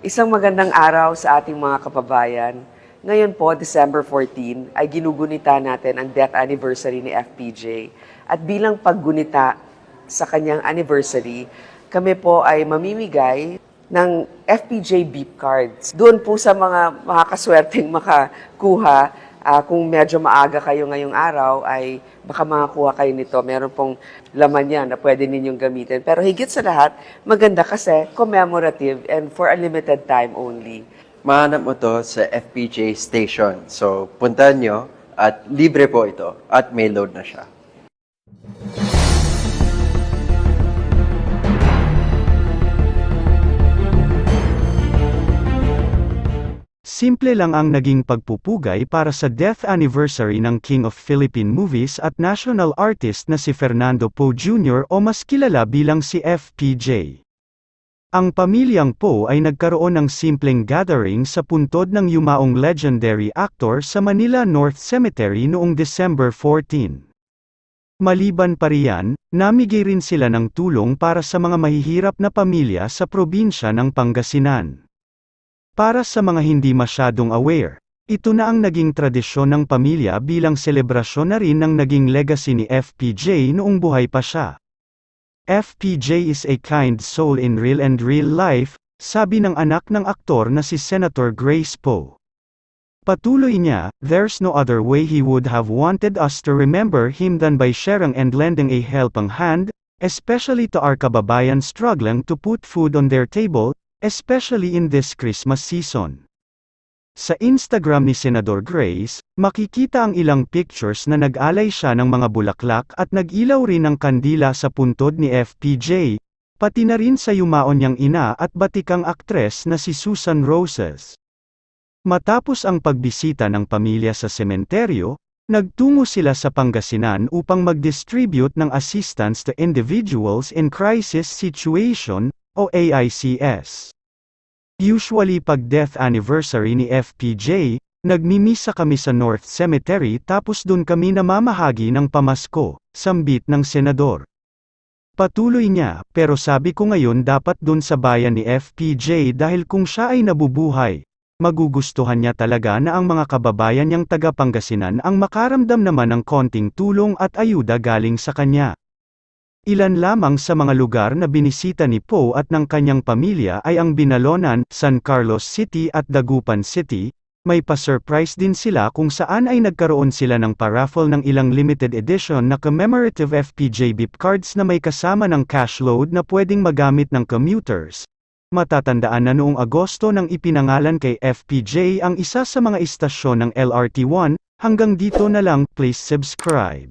Isang magandang araw sa ating mga kababayan. Ngayon po, December 14, ay ginugunita natin ang death anniversary ni FPJ. At bilang paggunita sa kanyang anniversary, kami po ay mamimigay ng FPJ beep cards. Doon po sa mga makakaswerteng makakuha, ah, kung medyo maaga kayo ngayong araw, ay baka makakuha kayo nito. Meron pong laman yan na pwede ninyong gamitin. Pero higit sa lahat, maganda kasi commemorative and for a limited time only. Mahanap mo to sa FPJ station. So, puntahan nyo at libre po ito at may load na siya. Simple lang ang naging pagpupugay para sa death anniversary ng King of Philippine Movies at national artist na si Fernando Poe Jr. o mas kilala bilang si FPJ. Ang pamilyang Poe ay nagkaroon ng simpleng gathering sa puntod ng yumaong legendary actor sa Manila North Cemetery noong December 14. Maliban pa riyan, namigay rin sila ng tulong para sa mga mahihirap na pamilya sa probinsya ng Pangasinan. Para sa mga hindi masyadong aware, ito na ang naging tradisyon ng pamilya bilang selebrasyon na rin ng naging legacy ni FPJ noong buhay pa siya. FPJ is a kind soul in real and real life, sabi ng anak ng aktor na si Senator Grace Poe. Patuloy niya, there's no other way he would have wanted us to remember him than by sharing and lending a helping hand, especially to our kababayan struggling to put food on their table, especially in this Christmas season. Sa Instagram ni Senador Grace, makikita ang ilang pictures na nag-alay siya ng mga bulaklak at nag-ilaw rin ng kandila sa puntod ni FPJ, pati na rin sa yumaon niyang ina at batikang aktres na si Susan Roses. Matapos ang pagbisita ng pamilya sa sementeryo, nagtungo sila sa Pangasinan upang mag-distribute ng assistance to individuals in crisis situation, o AICS. Usually pag death anniversary ni FPJ, nagmimisa kami sa North Cemetery tapos dun kami namamahagi ng pamasko, sambit ng senador. Patuloy niya, pero sabi ko ngayon dapat dun sa bayan ni FPJ dahil kung siya ay nabubuhay, magugustuhan niya talaga na ang mga kababayan niyang taga Pangasinan ang makaramdam naman ng konting tulong at ayuda galing sa kanya. Ilan lamang sa mga lugar na binisita ni Poe at ng kanyang pamilya ay ang Binalonan, San Carlos City at Dagupan City, may pa-surprise din sila kung saan ay nagkaroon sila ng paraffle ng ilang limited edition na commemorative FPJ beep cards na may kasama ng cash load na pwedeng magamit ng commuters. Matatandaan na noong Agosto nang ipinangalan kay FPJ ang isa sa mga istasyon ng LRT1, hanggang dito na lang, please subscribe.